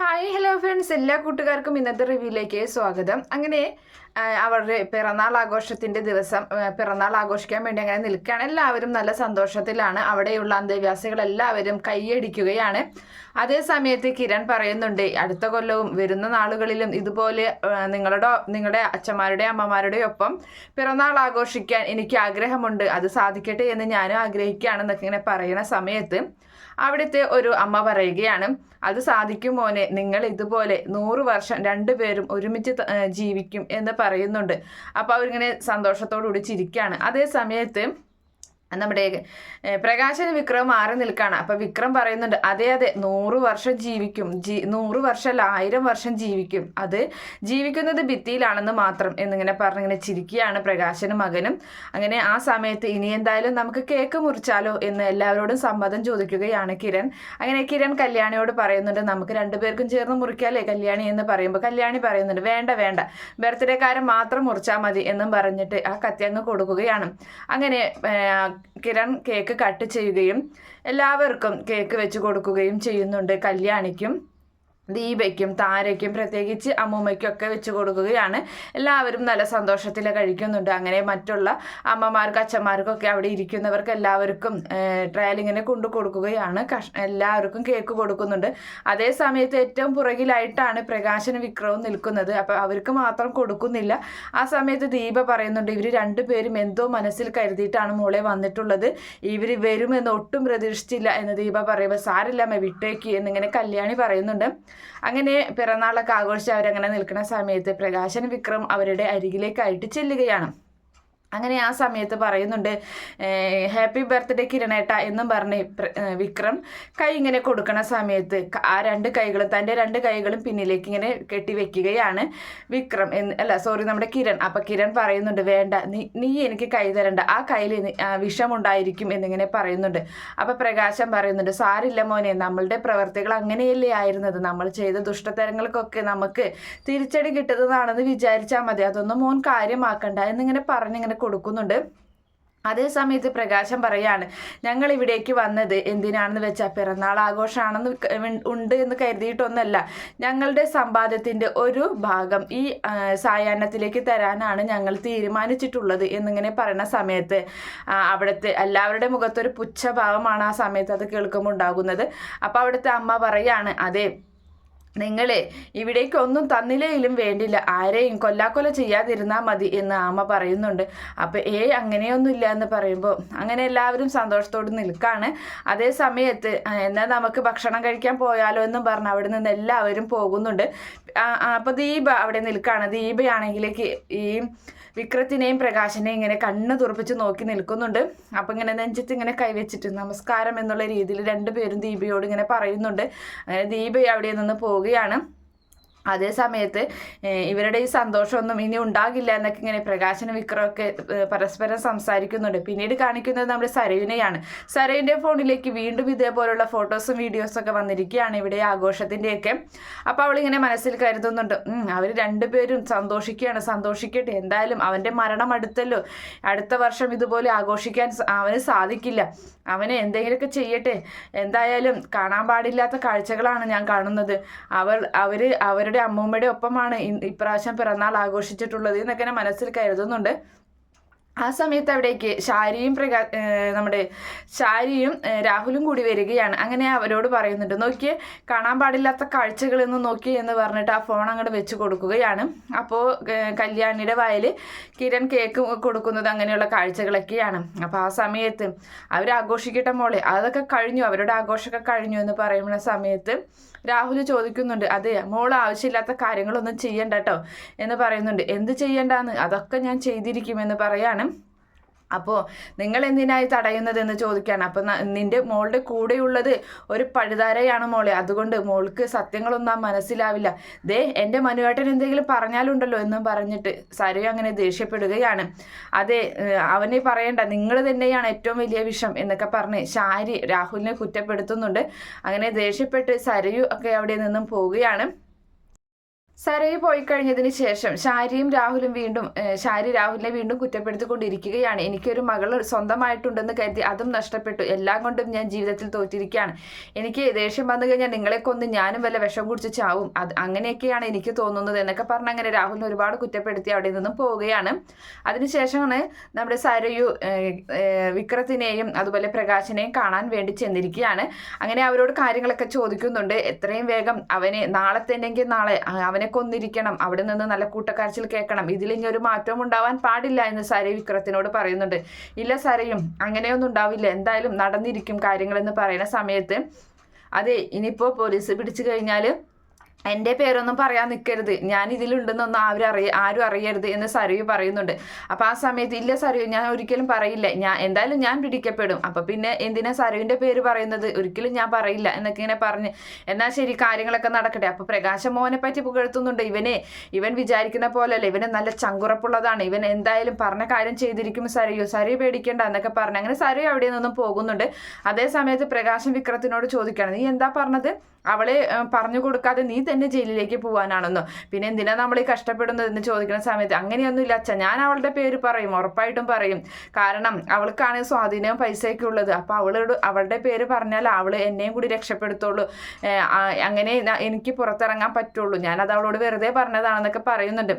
Hi hello friends എല്ലാ കൂട്ടുകാർക്കും ഇന്നത്തെ റിവ്യൂയിലേക്ക് സ്വാഗതം. അങ്ങനെ അവരുടെ പിറന്നാൾ ആഘോഷത്തിന്റെ ദിവസം പിറന്നാൾ ആഘോഷിക്കാൻ വേണ്ടി അങ്ങനെ നിൽക്കുകയാണ്. എല്ലാവരും നല്ല സന്തോഷത്തിലാണ്. അവിടെയുള്ള അന്തേവാസികൾ എല്ലാവരും കൈയടിക്കുകയാണ്. അതേ സമയത്ത് കിരൺ പറയുന്നുണ്ട് അടുത്ത കൊല്ലവും വരുന്ന നാളുകളിലും ഇതുപോലെ നിങ്ങളുടെ നിങ്ങളുടെ അച്ഛന്മാരുടെ അമ്മമാരുടെയും ഒപ്പം പിറന്നാൾ ആഘോഷിക്കാൻ എനിക്ക് ആഗ്രഹമുണ്ട്. അത് സാധിക്കട്ടെ എന്ന് ഞാനും ആഗ്രഹിക്കുകയാണെന്നൊക്കെ ഇങ്ങനെ പറയുന്ന സമയത്ത് അവിടുത്തെ ഒരു അമ്മ പറയുകയാണ് അത് സാധിക്കും മോനെ നിങ്ങൾ ഇതുപോലെ നൂറ് വർഷം രണ്ടുപേരും ഒരുമിച്ച് ജീവിക്കും എന്ന് പറയുന്നുണ്ട്. അപ്പോൾ അവരിങ്ങനെ സന്തോഷത്തോടു കൂടി ചിരിക്കുകയാണ്. അതേ സമയത്ത് നമ്മുടെ പ്രകാശൻ വിക്രം മാറി നിൽക്കുകയാണ് അപ്പൊ വിക്രം പറയുന്നുണ്ട് അതെ അതെ നൂറ് വർഷം ജീവിക്കും. ജീ നൂറ് വർഷം അല്ല ആയിരം വർഷം ജീവിക്കും. അത് ജീവിക്കുന്നത് ഭിത്തിയിലാണെന്ന് മാത്രം എന്നിങ്ങനെ പറഞ്ഞിങ്ങനെ ചിരിക്കുകയാണ് പ്രകാശനും മകനും. അങ്ങനെ ആ സമയത്ത് ഇനി എന്തായാലും നമുക്ക് കേക്ക് മുറിച്ചാലോ എന്ന് എല്ലാവരോടും സമ്മതം ചോദിക്കുകയാണ് കിരൺ. അങ്ങനെ കിരൺ കല്യാണിയോട് പറയുന്നുണ്ട് നമുക്ക് രണ്ടുപേർക്കും ചേർന്ന് മുറിക്കാല്ലേ കല്യാണി? എന്ന് പറയുമ്പോൾ കല്യാണി പറയുന്നുണ്ട് വേണ്ട വേണ്ട. ബർത്ത്ഡേക്കാരൻ മാത്രം മുറിച്ചാൽ മതി എന്നും പറഞ്ഞിട്ട് ആ കത്തി അങ്ങ് കൊടുക്കുകയാണ്. അങ്ങനെ കിരൺ കേക്ക് കട്ട് ചെയ്യുകയും എല്ലാവർക്കും കേക്ക് വെച്ച് കൊടുക്കുകയും ചെയ്യുന്നുണ്ട് കല്യാണിക്കും. ദീപയ്ക്കും താരയ്ക്കും പ്രത്യേകിച്ച് അമ്മൂമ്മയ്ക്കും ഒക്കെ വെച്ച് കൊടുക്കുകയാണ്. എല്ലാവരും നല്ല സന്തോഷത്തിൽ കഴിക്കുന്നുണ്ട്. അങ്ങനെ മറ്റുള്ള അമ്മമാർക്ക് അച്ഛന്മാർക്കൊക്കെ അവിടെ ഇരിക്കുന്നവർക്ക് എല്ലാവർക്കും ട്രയലിങ്ങിനെ കൊണ്ടു കൊടുക്കുകയാണ്. എല്ലാവർക്കും കേക്ക് കൊടുക്കുന്നുണ്ട്. അതേ സമയത്ത് ഏറ്റവും പുറകിലായിട്ടാണ് പ്രകാശനും വിക്രവും നിൽക്കുന്നത്. അപ്പോൾ അവർക്ക് മാത്രം കൊടുക്കുന്നില്ല. ആ സമയത്ത് ദീപ പറയുന്നുണ്ട് ഇവർ രണ്ടുപേരും എന്തോ മനസ്സിൽ കരുതിയിട്ടാണ് മോളെ വന്നിട്ടുള്ളത്. ഇവർ വരുമെന്ന് ഒട്ടും പ്രതീക്ഷിച്ചില്ല. എന്ന് ദീപ പറയുമ്പോൾ സാരില്ലമ്മ വിട്ടേക്ക്. എന്നിങ്ങനെ കല്യാണി പറയുന്നുണ്ട്. അങ്ങനെ പിറന്നാളൊക്കെ ആഘോഷിച്ച് അവരങ്ങനെ നിൽക്കുന്ന സമയത്ത് പ്രകാശൻ വിക്രം അവരുടെ അരികിലേക്കായിട്ട് ചെല്ലുകയാണ്. അങ്ങനെ ആ സമയത്ത് പറയുന്നുണ്ട് ഹാപ്പി ബർത്ത്ഡേ കിരണേട്ട എന്നും പറഞ്ഞ് വിക്രം കൈ ഇങ്ങനെ കൊടുക്കണ സമയത്ത് ആ രണ്ട് കൈകളും തന്റെ രണ്ട് കൈകളും പിന്നിലേക്ക് ഇങ്ങനെ കെട്ടി വെക്കുകയാണ് വിക്രം എന്ന് അല്ല സോറി നമ്മുടെ കിരൺ. അപ്പം കിരൺ പറയുന്നുണ്ട് വേണ്ട നീ നീ എനിക്ക് കൈ തരണ്ട. ആ കയ്യിൽ വിഷമുണ്ടായിരിക്കും എന്നിങ്ങനെ പറയുന്നുണ്ട്. അപ്പം പ്രകാശം പറയുന്നുണ്ട് സാരില്ല മോനെ നമ്മളുടെ പ്രവർത്തികൾ അങ്ങനെയല്ലേ ആയിരുന്നത്? നമ്മൾ ചെയ്ത ദുഷ്ടതരങ്ങൾക്കൊക്കെ നമുക്ക് തിരിച്ചടി കിട്ടുന്നതാണെന്ന് വിചാരിച്ചാൽ മതി. അതൊന്നും മോൻ കാര്യമാക്കണ്ട എന്നിങ്ങനെ പറഞ്ഞിങ്ങനെ കൊടുക്കുന്നുണ്ട്. അതേ സമയത്ത് പ്രകാശം പറയാണ് ഞങ്ങൾ ഇവിടേക്ക് വന്നത് എന്തിനാണെന്ന് വെച്ചാൽ പിറന്നാൾ ആഘോഷമാണെന്ന് ഉണ്ട് എന്ന് കരുതിയിട്ടൊന്നല്ല. ഞങ്ങളുടെ സമ്പാദ്യത്തിന്റെ ഒരു ഭാഗം ഈ സായാഹ്നത്തിലേക്ക് തരാനാണ് ഞങ്ങൾ തീരുമാനിച്ചിട്ടുള്ളത് എന്നിങ്ങനെ പറയുന്ന സമയത്ത് അവിടുത്തെ എല്ലാവരുടെ മുഖത്തൊരു പുച്ഛഭാവമാണ് ആ സമയത്ത് അത് കേൾക്കുമ്പോൾ ഉണ്ടാകുന്നത് അപ്പോൾ അവിടുത്തെ അമ്മ പറയാണ് അതെ നിങ്ങളെ ഇവിടേക്ക് ഒന്നും തന്നില്ലേലും വേണ്ടില്ല. ആരെയും കൊല്ലാക്കൊല ചെയ്യാതിരുന്നാൽ മതി എന്ന് ആമ പറയുന്നുണ്ട്. അപ്പോൾ ഏ അങ്ങനെയൊന്നുമില്ല എന്ന് പറയുമ്പോൾ അങ്ങനെ എല്ലാവരും സന്തോഷത്തോട് നിൽക്കുകയാണ് അതേ സമയത്ത് എന്നാൽ നമുക്ക് ഭക്ഷണം കഴിക്കാൻ പോയാലോ എന്നും പറഞ്ഞ് അവിടെ നിന്ന് എല്ലാവരും പോകുന്നുണ്ട്. അപ്പോൾ ദീപ അവിടെ നിൽക്കുകയാണ് ദീപയാണെങ്കിൽ ഈ വിക്രത്തിനെയും പ്രകാശനെയും ഇങ്ങനെ കണ്ണ് തുറപ്പിച്ച് നോക്കി നിൽക്കുന്നുണ്ട്. അപ്പം ഇങ്ങനെ നെഞ്ചത്ത് ഇങ്ങനെ കൈവച്ചിട്ട് നമസ്കാരം എന്നുള്ള രീതിയിൽ രണ്ടുപേരും ദീപയോട് ഇങ്ങനെ പറയുന്നുണ്ട്. അങ്ങനെ ദീപ അവിടെ നിന്ന് പോവുകയാണ്. അതേ സമയത്ത് ഇവരുടെ ഈ സന്തോഷമൊന്നും ഇനി ഉണ്ടാകില്ല എന്നൊക്കെ ഇങ്ങനെ പ്രകാശന വിക്രമൊക്കെ പരസ്പരം സംസാരിക്കുന്നുണ്ട്. പിന്നീട് കാണിക്കുന്നത് നമ്മുടെ സരയുനെയാണ്. സരയുന്റെ ഫോണിലേക്ക് വീണ്ടും ഇതേപോലുള്ള ഫോട്ടോസും വീഡിയോസും ഒക്കെ വന്നിരിക്കുകയാണ് ഇവിടെ ആഘോഷത്തിന്റെയൊക്കെ അപ്പോൾ അവളിങ്ങനെ മനസ്സിൽ കരുതുന്നുണ്ട് അവർ രണ്ടുപേരും സന്തോഷിക്കുകയാണ് സന്തോഷിക്കട്ടെ. എന്തായാലും അവന്റെ മരണം അടുത്തല്ലോ. അടുത്ത വർഷം ഇതുപോലെ ആഘോഷിക്കാൻ അവന് സാധിക്കില്ല. അവന് എന്തെങ്കിലുമൊക്കെ ചെയ്യട്ടെ. എന്തായാലും കാണാൻ പാടില്ലാത്ത കാഴ്ചകളാണ് ഞാൻ കാണുന്നത്. അവർ അവരുടെ അമ്മൂമ്മയുടെ ഒപ്പമാണ് ഇപ്രാവശ്യം പിറന്നാൾ ആഘോഷിച്ചിട്ടുള്ളത് എന്നൊക്കെ മനസ്സിൽ കരുതുന്നുണ്ട്. ആ സമയത്ത് അവിടേക്ക് ശാരിയും പ്രകാ നമ്മുടെ ശാരിയും രാഹുലും കൂടി വരികയാണ്. അങ്ങനെ അവരോട് പറയുന്നുണ്ട് നോക്കിയേ കാണാൻ പാടില്ലാത്ത കാഴ്ചകളൊന്നും നോക്കി എന്ന് പറഞ്ഞിട്ട് ആ ഫോൺ അങ്ങോട്ട് വെച്ച് കൊടുക്കുകയാണ്. അപ്പോൾ കല്യാണിയുടെ വായിൽ കിരൺ കേക്ക് കൊടുക്കുന്നത് അങ്ങനെയുള്ള കാഴ്ചകളൊക്കെയാണ്. അപ്പോൾ ആ സമയത്ത് അവർ ആഘോഷിക്കട്ടെ മോളെ അതൊക്കെ കഴിഞ്ഞു അവരുടെ ആഘോഷമൊക്കെ കഴിഞ്ഞു എന്ന് പറയുന്ന സമയത്ത് രാഹുൽ ചോദിക്കുന്നുണ്ട് അതെ മോൾ ആവശ്യമില്ലാത്ത കാര്യങ്ങളൊന്നും ചെയ്യണ്ട കേട്ടോ എന്ന് പറയുന്നുണ്ട്. എന്ത് ചെയ്യണ്ടാന്ന്? അതൊക്കെ ഞാൻ ചെയ്തിരിക്കുമെന്ന് പറയാണ്. അപ്പോൾ നിങ്ങൾ എന്തിനായി തടയുന്നത് എന്ന് ചോദിക്കുകയാണ് അപ്പം നിന്റെ മോളുടെ കൂടെയുള്ളത് ഒരു പഴുതാരയാണ് മോളെ. അതുകൊണ്ട് മോൾക്ക് സത്യങ്ങളൊന്നും മനസ്സിലാവില്ല. ദേ എന്റെ മനുവേട്ടൻ എന്തെങ്കിലും പറഞ്ഞാലുണ്ടല്ലോ എന്നും പറഞ്ഞിട്ട് സരു അങ്ങനെ ദേഷ്യപ്പെടുകയാണ്. അതെ അവനെ പറയണ്ട നിങ്ങൾ തന്നെയാണ് ഏറ്റവും വലിയ വിഷം എന്നൊക്കെ പറഞ്ഞ് ശാരി രാഹുലിനെ കുറ്റപ്പെടുത്തുന്നുണ്ട്. അങ്ങനെ ദേഷ്യപ്പെട്ട് സരയു ഒക്കെ അവിടെ നിന്നും പോവുകയാണ്. സരയു പോയി കഴിഞ്ഞതിന് ശേഷം ഷാരിയും രാഹുലും വീണ്ടും ഷാരി രാഹുലിനെ വീണ്ടും കുറ്റപ്പെടുത്തിക്കൊണ്ടിരിക്കുകയാണ്. എനിക്കൊരു മകൾ സ്വന്തമായിട്ടുണ്ടെന്ന് കരുതി അതും നഷ്ടപ്പെട്ടു. എല്ലാം കൊണ്ടും ഞാൻ ജീവിതത്തിൽ തോറ്റിരിക്കുകയാണ്. എനിക്ക് ദേഷ്യം വന്നു കഴിഞ്ഞാൽ നിങ്ങളെ കൊന്ന് ഞാനും വല്ല വിഷം കുടിച്ച് ചാവും. അത് അങ്ങനെയൊക്കെയാണ് എനിക്ക് തോന്നുന്നത് എന്നൊക്കെ പറഞ്ഞ് അങ്ങനെ രാഹുലിനെ ഒരുപാട് കുറ്റപ്പെടുത്തി അവിടെ നിന്നും പോവുകയാണ്. അതിനുശേഷമാണ് നമ്മുടെ സരയു വിക്രത്തിനെയും അതുപോലെ പ്രകാശിനെയും കാണാൻ വേണ്ടി ചെന്നിരിക്കുകയാണ്. അങ്ങനെ അവരോട് കാര്യങ്ങളൊക്കെ ചോദിക്കുന്നുണ്ട്. എത്രയും വേഗം അവനെ നാളെ തന്നെങ്കിൽ നാളെ അവനെ കൊന്നിരിക്കണം അവിടെ നിന്ന് നല്ല കൂട്ടക്കാഴ്ചയിൽ കേൾക്കണം. ഇതിൽ ഇനി ഒരു മാറ്റവും ഉണ്ടാവാൻ പാടില്ല എന്ന് സരയു വിക്രത്തിനോട് പറയുന്നുണ്ട്. ഇല്ല സരയും അങ്ങനെയൊന്നും ഉണ്ടാവില്ല. എന്തായാലും നടന്നിരിക്കും കാര്യങ്ങളെന്ന് പറയുന്ന സമയത്ത്. അതെ ഇനിയിപ്പോൾ പോലീസ് പിടിച്ചു കഴിഞ്ഞാൽ എന്റെ പേരൊന്നും പറയാൻ നിൽക്കരുത് ഞാൻ ഇതിലുണ്ടെന്നൊന്നും ആരും അറിയ ആരും അറിയരുത് എന്ന് സരയു പറയുന്നുണ്ട്. അപ്പം ആ സമയത്ത് ഇല്ല സരയു ഞാൻ ഒരിക്കലും പറയില്ല. ഞാൻ എന്തായാലും ഞാൻ പിടിക്കപ്പെടും. അപ്പം പിന്നെ എന്തിനാ സരയുവിന്റെ പേര് പറയുന്നത്? ഒരിക്കലും ഞാൻ പറയില്ല എന്നൊക്കെ ഇങ്ങനെ പറഞ്ഞ്. എന്നാൽ ശരി കാര്യങ്ങളൊക്കെ നടക്കട്ടെ. അപ്പം പ്രകാശ മോഹനെ പറ്റി പുകഴ്ത്തുന്നുണ്ട്. ഇവനെ ഇവൻ വിചാരിക്കുന്ന പോലെയല്ല. ഇവന് നല്ല ചങ്കുറപ്പുള്ളതാണ്. ഇവൻ എന്തായാലും പറഞ്ഞ കാര്യം ചെയ്തിരിക്കും സരയു. സരയു പേടിക്കേണ്ട എന്നൊക്കെ പറഞ്ഞ്. അങ്ങനെ സരയു അവിടെ നിന്നും പോകുന്നുണ്ട്. അതേ സമയത്ത് പ്രകാശം വിക്രത്തിനോട് ചോദിക്കുകയാണ്. നീ എന്താ പറഞ്ഞത്? അവളെ പറഞ്ഞു കൊടുക്കാതെ നീ തന്നെ ജയിലിലേക്ക് പോകാനാണെന്നോ പിന്നെ എന്തിനാ നമ്മൾ ഈ കഷ്ടപ്പെടുന്നത് എന്ന് ചോദിക്കുന്ന സമയത്ത് അങ്ങനെയൊന്നുമില്ല അച്ഛ. ഞാൻ അവളുടെ പേര് പറയും ഉറപ്പായിട്ടും പറയും. കാരണം അവൾക്കാണ് സ്വാധീനവും പൈസയൊക്കെ ഉള്ളത്. അപ്പോൾ അവളോട് അവളുടെ പേര് പറഞ്ഞാൽ അവൾ എന്നെയും കൂടി രക്ഷപ്പെടുത്തുള്ളൂ. അങ്ങനെ എനിക്ക് പുറത്തിറങ്ങാൻ പറ്റുള്ളൂ. ഞാനത് അവളോട് വെറുതെ പറഞ്ഞതാണെന്നൊക്കെ പറയുന്നുണ്ട്.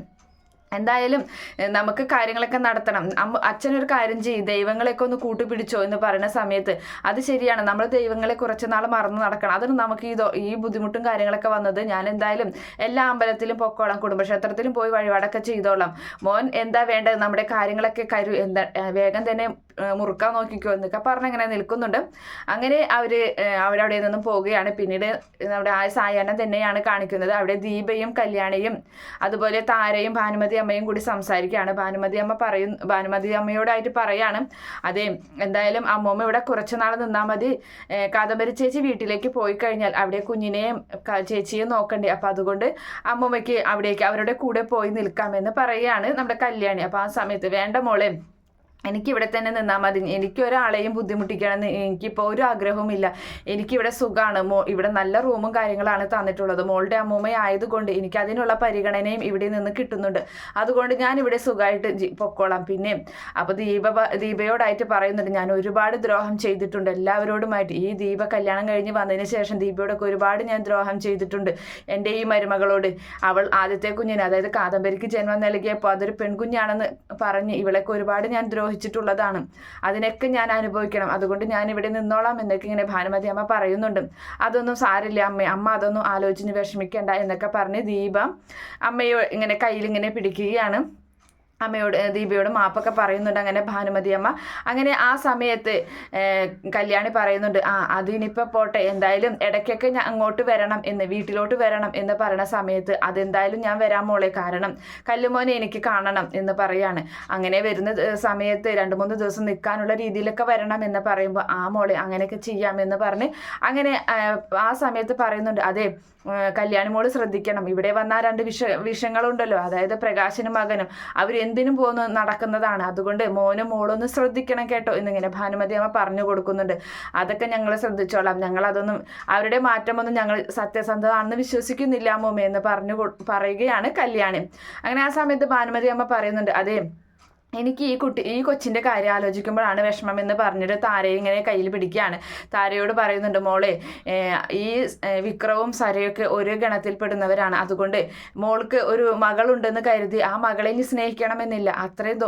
എന്തായാലും നമുക്ക് കാര്യങ്ങളൊക്കെ നടത്തണം. അച്ഛനൊരു കാര്യം ചെയ്യും. ദൈവങ്ങളെയൊക്കെ ഒന്ന് കൂട്ടുപിടിച്ചോ എന്ന് പറയുന്ന സമയത്ത് അത് ശരിയാണ്. നമ്മൾ ദൈവങ്ങളെ കുറച്ച് നാൾ മറന്നു നടക്കണം. അതിന് നമുക്ക് ഈ ഈ ബുദ്ധിമുട്ടും കാര്യങ്ങളൊക്കെ വന്നത് ഞാൻ എന്തായാലും എല്ലാ അമ്പലത്തിലും പൊക്കോളാം. കുടുംബക്ഷേത്രത്തിലും പോയി വഴിപാടൊക്കെ ചെയ്തോളാം. മോൻ എന്താ വേണ്ടത്? നമ്മുടെ കാര്യങ്ങളൊക്കെ കരു എന്താ വേഗം തന്നെ മുറുക്കാൻ നോക്കിക്കോ എന്നൊക്കെ പറഞ്ഞ് അങ്ങനെ നിൽക്കുന്നുണ്ട്. അങ്ങനെ അവർ അവരവിടെ നിന്നും പോവുകയാണ്. പിന്നീട് നമ്മുടെ ആ സായാഹ്നം തന്നെയാണ് കാണിക്കുന്നത്. അവിടെ ദീപയും കല്യാണിയും അതുപോലെ താരയും ഭാനുമതി അമ്മയും കൂടി സംസാരിക്കുകയാണ്. ഭാനുമതി അമ്മ പറയും ഭാനുമതി അമ്മയോടായിട്ട് പറയാണ് അതെ എന്തായാലും അമ്മമ്മ ഇവിടെ കുറച്ച് നാൾ നിന്നാൽ മതി. കാദംബരി ചേച്ചി വീട്ടിലേക്ക് പോയി കഴിഞ്ഞാൽ അവിടെ കുഞ്ഞിനെയും ചേച്ചിയെ നോക്കണ്ടേ. അപ്പം അതുകൊണ്ട് അമ്മമ്മയ്ക്ക് അവിടേക്ക് അവരുടെ കൂടെ പോയി നിൽക്കാമെന്ന് പറയുകയാണ് നമ്മുടെ കല്യാണി. അപ്പം ആ സമയത്ത് വേണ്ട മോളെ എനിക്ക് ഇവിടെ തന്നെ നിന്നാൽ മതി. എനിക്ക് ഒരാളെയും ബുദ്ധിമുട്ടിക്കണമെന്ന് എനിക്കിപ്പോൾ ഒരു ആഗ്രഹവുമില്ല. എനിക്കിവിടെ സുഖമാണ് മോ ഇവിടെ നല്ല റൂമും കാര്യങ്ങളാണ് തന്നിട്ടുള്ളത്. മോളുടെ അമ്മൂമ്മയായതുകൊണ്ട് എനിക്ക് അതിനുള്ള പരിഗണനയും ഇവിടെ നിന്ന് കിട്ടുന്നുണ്ട്. അതുകൊണ്ട് ഞാൻ ഇവിടെ സുഖമായിട്ട് പൊക്കോളാം. പിന്നെ അപ്പോൾ ദീപ ദീപയോടായിട്ട് പറയുന്നുണ്ട് ഞാൻ ഒരുപാട് ദ്രോഹം ചെയ്തിട്ടുണ്ട്. എല്ലാവരോടുമായിട്ട് ഈ ദീപ കല്യാണം കഴിഞ്ഞ് വന്നതിന് ശേഷം ദീപയോടൊക്കെ ഒരുപാട് ഞാൻ ദ്രോഹം ചെയ്തിട്ടുണ്ട് എന്റെ ഈ മരുമകളോട്. അവൾ ആദ്യത്തെ കുഞ്ഞിന് അതായത് കാദംബരിക്ക് ജന്മം നൽകിയപ്പോൾ അതൊരു പെൺകുഞ്ഞാണെന്ന് പറഞ്ഞ് ഇവളൊക്കെ ഒരുപാട് ഞാൻ ദ്രോഹിച്ചിട്ടുള്ളതാണ് അതിനൊക്കെ ഞാൻ അനുഭവിക്കണം. അതുകൊണ്ട് ഞാൻ ഇവിടെ നിന്നോളാം എന്നൊക്കെ ഇങ്ങനെ ഭാനുമതി അമ്മ പറയുന്നുണ്ട്. അതൊന്നും സാരില്ല അമ്മ. അമ്മ അതൊന്നും ആലോചിച്ച് വിഷമിക്കേണ്ട എന്നൊക്കെ പറഞ്ഞ് ദീപ അമ്മയെ ഇങ്ങനെ കയ്യിൽ ഇങ്ങനെ പിടിക്കുകയാണ്. അമ്മയോട് ദീപയോട് മാപ്പൊക്കെ പറയുന്നുണ്ട്. അങ്ങനെ ഭാനുമതി അമ്മ അങ്ങനെ ആ സമയത്ത് കല്യാണി പറയുന്നുണ്ട് ആ അതിനിപ്പോൾ പോട്ടെ. എന്തായാലും ഇടയ്ക്കൊക്കെ ഞാൻ അങ്ങോട്ട് വരണം എന്ന് വീട്ടിലോട്ട് വരണം എന്ന് പറയുന്ന സമയത്ത് അതെന്തായാലും ഞാൻ വരാൻ മോളെ. കാരണം കല്ലുമോനെ എനിക്ക് കാണണം എന്ന് പറയാണ്. അങ്ങനെ വരുന്ന സമയത്ത് രണ്ട് മൂന്ന് ദിവസം നിൽക്കാനുള്ള രീതിയിലൊക്കെ വരണം എന്ന് പറയുമ്പോൾ ആ മോളെ അങ്ങനെയൊക്കെ ചെയ്യാമെന്ന് പറഞ്ഞ് അങ്ങനെ ആ, സമയത്ത് പറയുന്നുണ്ട് അതെ കല്യാണി മോൾ ശ്രദ്ധിക്കണം. ഇവിടെ വന്ന രണ്ട് വിഷ വിഷയങ്ങളുണ്ടല്ലോ അതായത് പ്രകാശനും മകനും. അവർ എന്തിനും പോകുന്ന നടക്കുന്നതാണ്. അതുകൊണ്ട് മോനും മോളൊന്ന് ശ്രദ്ധിക്കണം കേട്ടോ എന്നിങ്ങനെ ഭാനുമതി അമ്മ പറഞ്ഞു കൊടുക്കുന്നുണ്ട്. അതൊക്കെ ഞങ്ങൾ ശ്രദ്ധിച്ചോളാം. ഞങ്ങൾ അതൊന്നും അവരുടെ മാറ്റമൊന്നും ഞങ്ങൾ സത്യസന്ധമാണെന്ന് വിശ്വസിക്കുന്നില്ല മോമേ എന്ന് പറഞ്ഞു പറയുകയാണ് കല്യാണി. അങ്ങനെ ആ സമയത്ത് ഭാനുമതി അമ്മ പറയുന്നുണ്ട് അതെ എനിക്ക് ഈ കുട്ടി ഈ കൊച്ചിന്റെ കാര്യം ആലോചിക്കുമ്പോഴാണ് വിഷമം എന്ന് പറഞ്ഞിട്ട് താരയെ ഇങ്ങനെ കയ്യിൽ പിടിക്കുകയാണ്. താരയോട് പറയുന്നുണ്ട് മോളെ ഈ വിക്രവും സരയൊക്കെ ഒരു ഗണത്തിൽപ്പെടുന്നവരാണ്. അതുകൊണ്ട് മോൾക്ക് ഒരു മകളുണ്ടെന്ന് കരുതി ആ മകളെ ഇനി സ്നേഹിക്കണമെന്നില്ല. അത്രയും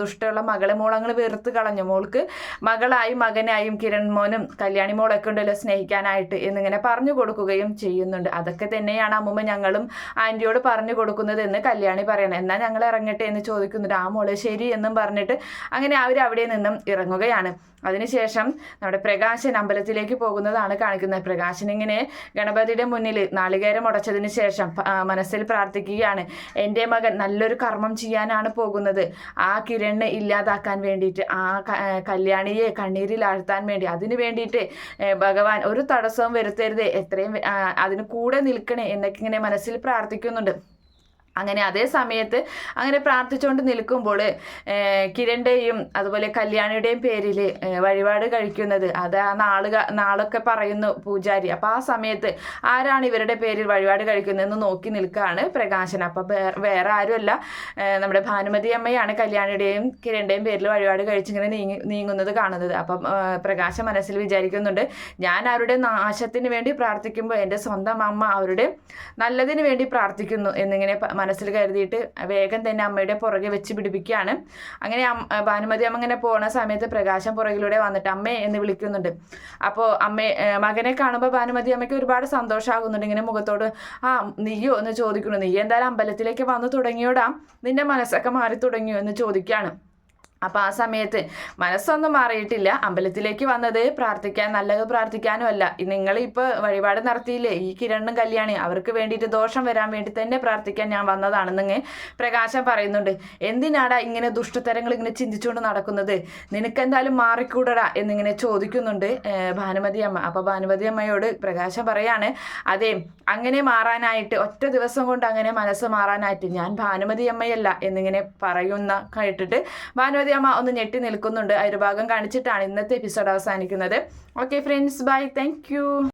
ദുഷ്ടമുള്ള മകളെ മോളങ്ങൾ വെറുത്ത് കളഞ്ഞു. മോൾക്ക് മകളായും മകനായും കിരൺ മോനും കല്യാണി മോളൊക്കെ ഉണ്ടല്ലോ സ്നേഹിക്കാനായിട്ട് എന്നിങ്ങനെ പറഞ്ഞു കൊടുക്കുകയും ചെയ്യുന്നുണ്ട്. അതൊക്കെ തന്നെയാണ് അമ്മൂമ്മ ഞങ്ങളും ആന്റിയോട് പറഞ്ഞു കൊടുക്കുന്നത് എന്ന് കല്യാണി പറയണം. എന്നാൽ ഞങ്ങൾ ഇറങ്ങട്ടെ എന്ന് ചോദിക്കുന്നുണ്ട്. ആ മോളെ ശരി എന്നും പറഞ്ഞിട്ട് അങ്ങനെ അവർ അവിടെ നിന്നും ഇറങ്ങുകയാണ്. അതിനുശേഷം നമ്മുടെ പ്രകാശൻ അമ്പലത്തിലേക്ക് പോകുന്നതാണ് കാണിക്കുന്നത്. പ്രകാശൻ ഇങ്ങനെ ഗണപതിയുടെ മുന്നിൽ നാളികേരം ഉടച്ചതിന് ശേഷം മനസ്സിൽ പ്രാർത്ഥിക്കുകയാണ്. എന്റെ മകൻ നല്ലൊരു കർമ്മം ചെയ്യാനാണ് പോകുന്നത്. ആ കിരണ് ഇല്ലാതാക്കാൻ വേണ്ടിയിട്ട് ആ കല്യാണിയെ കണ്ണീരിൽ ആഴ്ത്താൻ വേണ്ടി അതിനു വേണ്ടിയിട്ട് ഭഗവാൻ ഒരു തടസ്സവും വരുത്തരുത്. എത്രയും അതിന് കൂടെ നിൽക്കണേ എന്നൊക്കെ ഇങ്ങനെ മനസ്സിൽ പ്രാർത്ഥിക്കുന്നുണ്ട്. അങ്ങനെ അതേ സമയത്ത് അങ്ങനെ പ്രാർത്ഥിച്ചുകൊണ്ട് നിൽക്കുമ്പോൾ കിരണിന്റെയും അതുപോലെ കല്യാണിയുടെയും പേരിൽ വഴിപാട് കഴിക്കുന്നത്. അത് ആ നാളുക നാളൊക്കെ പറയുന്നു പൂജാരി. അപ്പോൾ ആ സമയത്ത് ആരാണ് ഇവരുടെ പേരിൽ വഴിപാട് കഴിക്കുന്നതെന്ന് നോക്കി നിൽക്കുകയാണ് പ്രകാശൻ. അപ്പം വേറെ ആരുമല്ല. നമ്മുടെ ഭാനുമതി അമ്മയാണ് കല്യാണിയുടെയും കിരണിന്റെയും പേരിൽ വഴിപാട് കഴിച്ചിങ്ങനെ നീങ്ങി നീങ്ങുന്നത് കാണുന്നത്. അപ്പം പ്രകാശൻ മനസ്സിൽ വിചാരിക്കുന്നുണ്ട് ഞാൻ ആരുടെ നാശത്തിന് വേണ്ടി പ്രാർത്ഥിക്കുമ്പോൾ എന്റെ സ്വന്തം അമ്മ അവരുടെ നല്ലതിന് വേണ്ടി പ്രാർത്ഥിക്കുന്നു എന്നിങ്ങനെ മനസ്സിൽ കരുതിയിട്ട് വേഗം തന്നെ അമ്മയുടെ പുറകെ വെച്ച് പിടിപ്പിക്കുകയാണ്. അങ്ങനെ ഭാനുമതി അമ്മ ഇങ്ങനെ പോണ സമയത്ത് പ്രകാശം പുറകിലൂടെ വന്നിട്ട് അമ്മേ എന്ന് വിളിക്കുന്നുണ്ട്. അപ്പോൾ അമ്മ മകനെ കാണുമ്പോൾ ഭാനുമതി അമ്മയ്ക്ക് ഒരുപാട് സന്തോഷമാകുന്നുണ്ട് ഇങ്ങനെ മുഖത്തോട് ആ നീയോ? എന്ന് ചോദിക്കുന്നു. നീ എന്തായാലും അമ്പലത്തിലേക്ക് വന്നു തുടങ്ങിയോടാ. നിന്റെ മനസ്സൊക്കെ മാറി തുടങ്ങിയോ എന്ന് ചോദിക്കുകയാണ്. അപ്പോൾ ആ സമയത്ത് മനസ്സൊന്നും മാറിയിട്ടില്ല. അമ്പലത്തിലേക്ക് വന്നത് പ്രാർത്ഥിക്കാൻ നല്ലത് പ്രാർത്ഥിക്കാനും അല്ല. നിങ്ങൾ ഇപ്പോൾ വഴിപാട് നടത്തിയില്ലേ? ഈ കിരണും കല്യാണി അവർക്ക് വേണ്ടിയിട്ട് ദോഷം വരാൻ വേണ്ടി തന്നെ പ്രാർത്ഥിക്കാൻ ഞാൻ വന്നതാണെന്നിങ്ങ് പ്രകാശം പറയുന്നുണ്ട്. എന്തിനാടാ ഇങ്ങനെ ദുഷ്ടതരങ്ങൾ ഇങ്ങനെ ചിന്തിച്ചുകൊണ്ട് നടക്കുന്നത്? നിനക്കെന്തായാലും മാറിക്കൂടടാ എന്നിങ്ങനെ ചോദിക്കുന്നുണ്ട് ഭാനുമതി അമ്മ. അപ്പോൾ ഭാനുമതി അമ്മയോട് പ്രകാശം പറയാണ് അതെ അങ്ങനെ മാറാനായിട്ട് ഒറ്റ ദിവസം കൊണ്ട് അങ്ങനെ മനസ്സ് മാറാനായിട്ട് ഞാൻ ഭാനുമതി അമ്മയല്ല എന്നിങ്ങനെ പറയുന്ന കേട്ടിട്ട് ഭാനുമതി അമ്മ ഒന്ന് ഞെട്ടി നിൽക്കുന്നുണ്ട്. ആ ഒരു ഭാഗം കാണിച്ചിട്ടാണ് ഇന്നത്തെ എപ്പിസോഡ് അവസാനിക്കുന്നത്. Okay friends bye thank